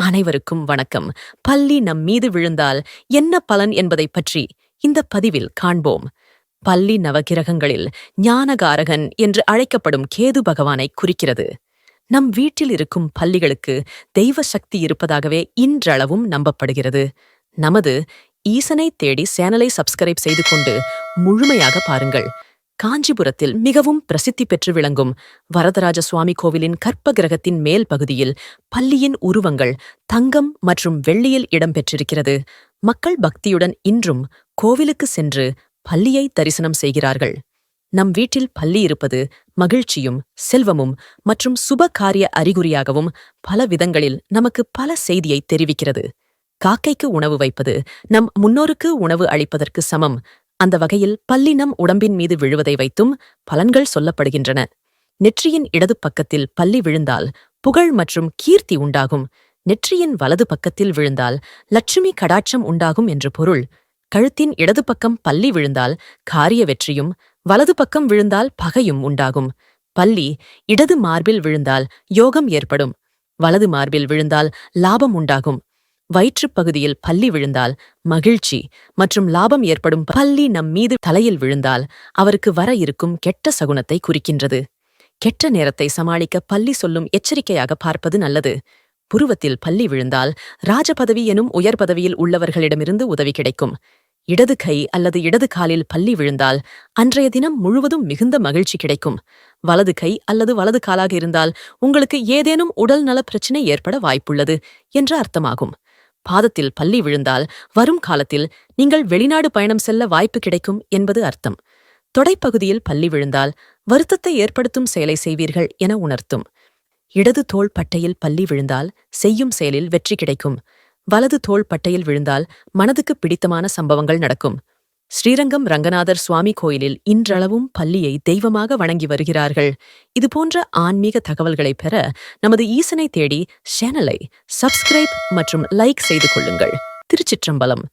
அனைவருக்கும் வணக்கம். பள்ளி நம் மீது விழுந்தால் என்ன பலன் என்பதைப் பற்றி இந்த பதிவில் காண்போம். பள்ளி நவகிரகங்களில் ஞானகாரகன் என்று அழைக்கப்படும் கேது பகவானை குறிக்கிறது. நம் வீட்டில் இருக்கும் பள்ளிகளுக்கு தெய்வ சக்தி இருப்பதாகவே இன்றளவும் நம்பப்படுகிறது. நமது ஈசனை தேடி சேனலை சப்ஸ்கிரைப் செய்து கொண்டு முழுமையாக பாருங்கள். காஞ்சிபுரத்தில் மிகவும் பிரசித்தி பெற்று விளங்கும் வரதராஜ சுவாமி கோவிலின் கற்ப கிரகத்தின் மேல் பகுதியில் பள்ளியின் உருவங்கள் தங்கம் மற்றும் வெள்ளியில் இடம்பெற்றிருக்கிறது மக்கள் பக்தியுடன் இன்றும் கோவிலுக்கு சென்று பள்ளியை தரிசனம் செய்கிறார்கள். நம் வீட்டில் பள்ளி இருப்பது மகிழ்ச்சியும் செல்வமும் மற்றும் சுப காரிய அறிகுறியாகவும் பல விதங்களில் நமக்கு பல செய்தியை தெரிவிக்கிறது. காக்கைக்கு உணவு வைப்பது நம் முன்னோருக்கு உணவு அளிப்பதற்கு சமம். அந்த வகையில் பல்லினம் உடம்பின் மீது விழுவதை வைத்தும் பலன்கள் சொல்லப்படுகின்றன. நெற்றியின் இடது பக்கத்தில் பல்லி விழுந்தால் புகழ் மற்றும் கீர்த்தி உண்டாகும். நெற்றியின் வலது பக்கத்தில் விழுந்தால் லட்சுமி கடாட்சம் உண்டாகும் என்று பொருள். கழுத்தின் இடது பக்கம் பல்லி விழுந்தால் காரிய வெற்றியும் வலது பக்கம் விழுந்தால் பகையும் உண்டாகும். பல்லி இடது மார்பில் விழுந்தால் யோகம் ஏற்படும். வலது மார்பில் விழுந்தால் லாபம் உண்டாகும். வயிற்றுப் பகுதியில் பள்ளி விழுந்தால் மகிழ்ச்சி மற்றும் லாபம் ஏற்படும் பள்ளி நம் மீது தலையில் விழுந்தால் அவருக்கு வர இருக்கும் கெட்ட சகுனத்தை குறிக்கின்றது. கெட்ட நேரத்தை சமாளிக்க பள்ளி சொல்லும் எச்சரிக்கையாக பார்ப்பது நல்லது. புருவத்தில் பள்ளி விழுந்தால் ராஜபதவி எனும் உயர் பதவியில் உள்ளவர்களிடமிருந்து உதவி கிடைக்கும். இடது கை அல்லது இடது காலில் பள்ளி விழுந்தால் அன்றைய தினம் முழுவதும் மிகுந்த மகிழ்ச்சி கிடைக்கும். வலது கை அல்லது வலது காலாக இருந்தால் உங்களுக்கு ஏதேனும் உடல் நலப் பிரச்சினை ஏற்பட வாய்ப்புள்ளது என்று அர்த்தமாகும். பாதத்தில் பள்ளி விழுந்தால் வரும் காலத்தில் நீங்கள் வெளிநாடு பயணம் செல்ல வாய்ப்பு கிடைக்கும் என்பது அர்த்தம். தொடைப்பகுதியில் பள்ளி விழுந்தால் வருத்தத்தை ஏற்படுத்தும் செயலை செய்வீர்கள் என உணர்த்தும். இடது தோள் பட்டையில் பள்ளி விழுந்தால் செய்யும் செயலில் வெற்றி கிடைக்கும். வலது தோள் பட்டையில் விழுந்தால் மனதுக்கு பிடித்தமான சம்பவங்கள் நடக்கும். ஸ்ரீரங்கம் ரங்கநாதர் சுவாமி கோயிலில் இன்றளவும் பள்ளியை தெய்வமாக வணங்கி வருகிறார்கள். இதுபோன்ற ஆன்மீக தகவல்களை பெற நமது ஈசனை தேடி சேனலை சப்ஸ்கிரைப் மற்றும் லைக் செய்து கொள்ளுங்கள். திருச்சிற்றம்பலம்.